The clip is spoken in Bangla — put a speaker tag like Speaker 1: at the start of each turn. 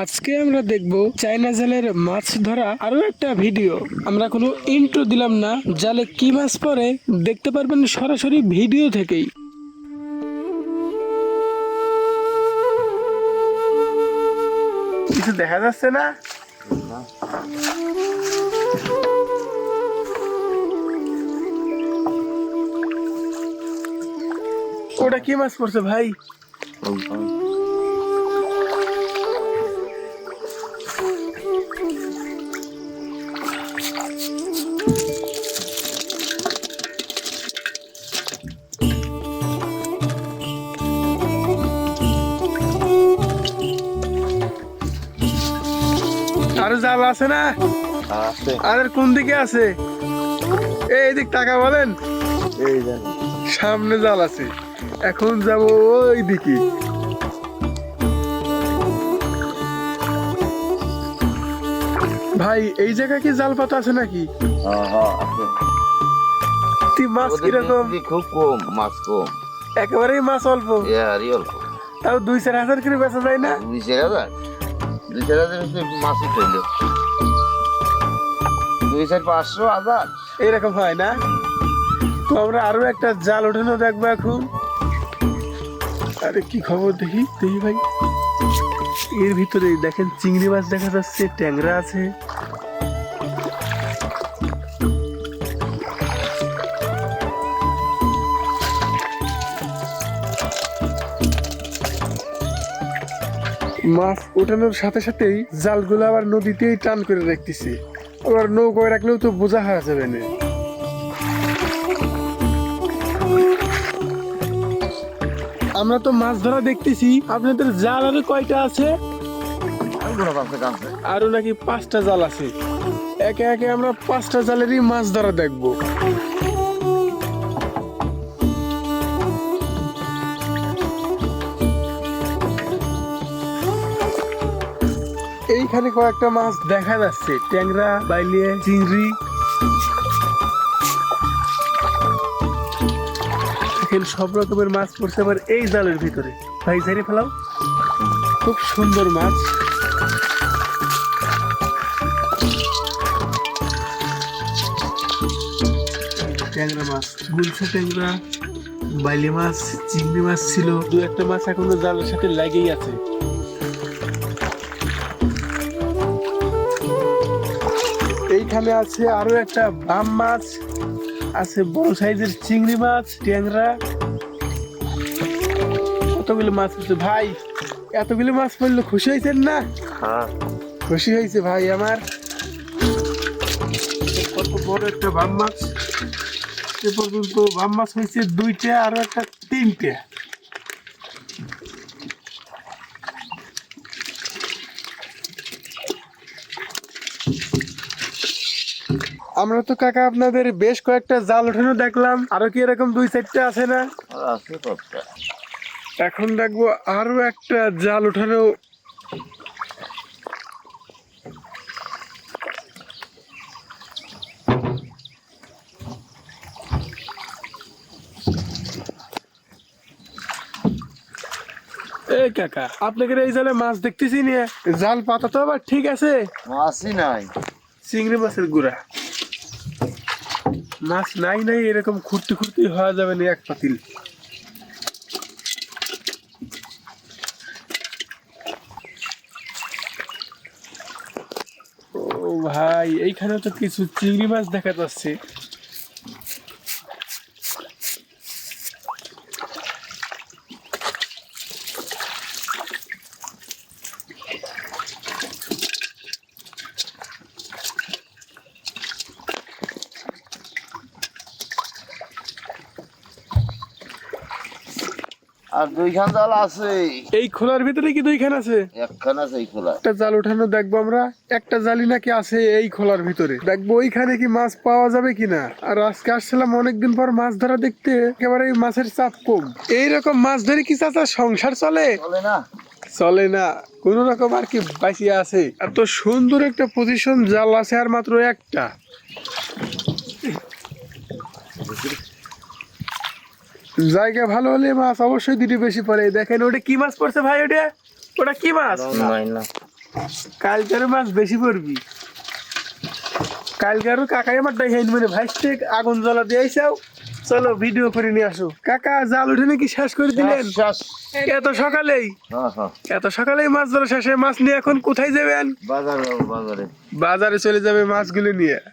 Speaker 1: আজকে আমরা দেখব চাইনা জালের মাছ ধরা আরও একটা ভিডিও। আমরা কোনো ইন্ট্রো দিলাম না জালে কি মাছ পড়ে দেখতে পারবেন সরাসরি ভিডিও থেকেই।
Speaker 2: কিছু দেখা যাচ্ছে না? ওটা কি মাছ পড়ছে ভাই? আরও আছে না? আর কোন দিকে আছে? এই দিক টাকা বলেন। সামনে জাল আছে। এখন যাব ওই দিকে। ভাই এই জায়গায় কি জাল পাতা আছে নাকি? মাছ কীরকম?
Speaker 3: খুব কম মাছ কম।
Speaker 2: একেবারেই মাছ অল্প। তাও দুই চার হাজার করে বেচা যায় না?
Speaker 3: দুই চার হাজার? দুই চার হাজার হচ্ছে মাছ উঠল দুই চার পাঁচশো হাজার।
Speaker 2: এরকম হয় না? তো আরও একটা জাল ওঠানো দেখব এখন। আরে, কি খবর দেখি? দেখি ভাই। এর ভিতরে দেখেন চিংড়ি মাছ দেখা যাচ্ছে, ট্যাংরা আছে। মাছ ওঠানোর সাথে সাথেই জালগুলো আবার নদীতেই টান করে রাখতেছে। আবার নৌকায় রাখলেও তো বোঝা হয়ে যাবে না। আমরা তো মাছ ধরা দেখতেছি। আপনাদের জাল আরও কয়টা আছে? আরও নাকি পাঁচটা জাল আছে। একে একে আমরা পাঁচটা জালেরই মাছ ধরা দেখব। এইখানে কয়েকটা মাছ দেখা যাচ্ছে। ট্যাংরা, বাইলিয়ে, চিংড়ি। এখানে সব রকমের মাছ পড়ছে আবার এই জালের ভিতরে। ভাই ঝাড়ি ফেলাও। খুব সুন্দর মাছ। ট্যাংরা মাছ, গুলশা ট্যাংরা বাইলি মাছ, চিংড়ি মাছ ছিল। দু একটা মাছ এখনও জালের সাথে লাগেই আছে। এইখানে আছে আরও একটা বাম মাছ আছে বড় সাইজের চিংড়ি মাছ ট্যাংরা। কতগুলো মাছ আছে ভাই? এতগুলো মাছ পড়ল খুশি হয়েছেন না?
Speaker 3: হ্যাঁ।
Speaker 2: খুশি হয়েছে ভাই আমার। কত বড় একটা বাম মাছ। এ পর্যন্ত বাম মাছ হয়েছে দুইটা আরও একটা তিনটে। আমরা তো কাকা আপনাদের বেশ কয়েকটা জাল ওঠানো দেখলাম। আরও কি এরকম দুই চারটা আছে না?
Speaker 3: আছে
Speaker 2: এখন দেখব আরও একটা জাল ওঠানো। এই কাকা আপনাদের এই জালে মাছ দেখতেছি নিয়ে। জাল পাতা তো আবার ঠিক আছে।
Speaker 3: মাছই নাই।
Speaker 2: চিংড়ি মাছের গুড়া। মাছ নাই নাই, এরকম খুঁড়তে খুঁড়তে হওয়া যাবে না এক পাতিল। ও ভাই এইখানে তো কিছু চিংড়ি মাছ দেখা যাচ্ছে।
Speaker 3: আর দুইখান জাল আছে
Speaker 2: এই খোলার ভিতরে কি দুইখান আছে?
Speaker 3: একখান আছে এই খোলা
Speaker 2: একটা জাল ওঠানো দেখব আমরা একটা জালি নাকি আছে এই খোলার ভিতরে। দেখব ওইখানে কি মাছ পাওয়া যাবে কিনা? আর আজকে আসছিলাম অনেকদিন পর মাছ ধরা দেখতে একেবারে মাছের চাপ কম। এইরকম মাছ ধরে কি চাচা সংসার চলে?
Speaker 3: চলে না।
Speaker 2: চলে না। কোন রকম আর কি বাঁচিয়ে আছে। এত সুন্দর একটা পজিশন জাল আছে আর মাত্র একটা। জায়গা ভালো হলে মাছ অবশ্যই দুটি বেশি পড়ে। দেখেন ওটা কি মাছ পড়ছে ভাই ওটা? ওটা কি মাছ? কালকের মাছ বেশি পড়বি। কালকেরও কাকাই আমার দেখাইন মানে ভাইসতে আগুন জ্বলা দিয়েছাও চলো ভিডিও করে নিয়ে আসো। কাকা জাল উঠে নাকি শেষ করে দিলেন?
Speaker 3: শ্বাস
Speaker 2: এত সকালেই?
Speaker 3: হ্যাঁ হ্যাঁ।
Speaker 2: এত সকালেই মাছ ধরা শেষে মাছ নিয়ে এখন কোথায় যাবেন?
Speaker 3: বাজারে বাজারে।
Speaker 2: বাজারে চলে যাবে মাছগুলো নিয়ে।